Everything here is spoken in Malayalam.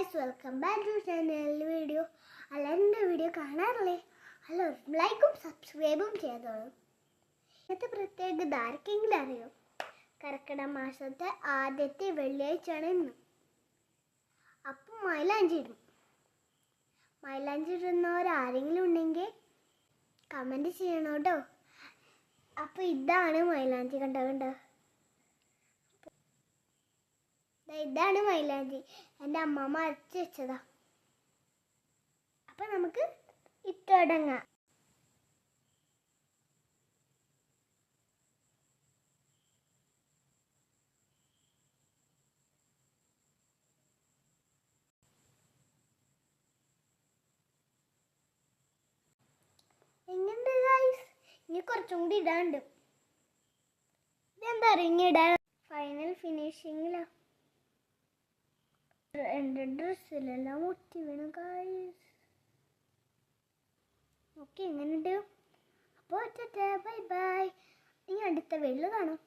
Guys welcome back to channel video. അല്ല എന്റെ വീഡിയോ കാണാറില്ലേ? അല്ല ലൈക്കും സബ്സ്ക്രൈബും ചെയ്തോളൂ ഇന്നത്തെ പ്രത്യേകത ആർക്കെങ്കിലും അറിയോ? കർക്കിടക മാസത്തെ ആദ്യത്തെ വെള്ളിയാഴ്ചയാണ് ഇന്ന്. അപ്പം മൈലാഞ്ചി ഇടും. മൈലാഞ്ചി ഇടുന്നവരാരെങ്കിലും ഉണ്ടെങ്കിൽ കമന്റ് ചെയ്യണം കേട്ടോ. അപ്പോൾ ഇതാണ് മൈലാഞ്ചി. കണ്ടോ കണ്ടോ? ഇതാണ് മൈലാഞ്ചി. എന്റെ അമ്മമ്മ അരച്ച് വെച്ചതാ. അപ്പൊ നമുക്ക് ഇട്ടടങ്ങ എങ്ങനെയുണ്ട് ഇനി കുറച്ചും കൂടി ഇടാണ്ട് ഇതെന്താ ഇടാൻ ഫൈനൽ ഫിനിഷിങ്ങിലാ എന്റെ ഡ്രസ്സിലെല്ലാം ഒട്ടി വീണു ഗൈസ് ഓക്കെ എങ്ങനെയുണ്ട്? അപ്പോൾ ബൈ ബൈ ഇനി അടുത്ത വെള്ളി കാണാം.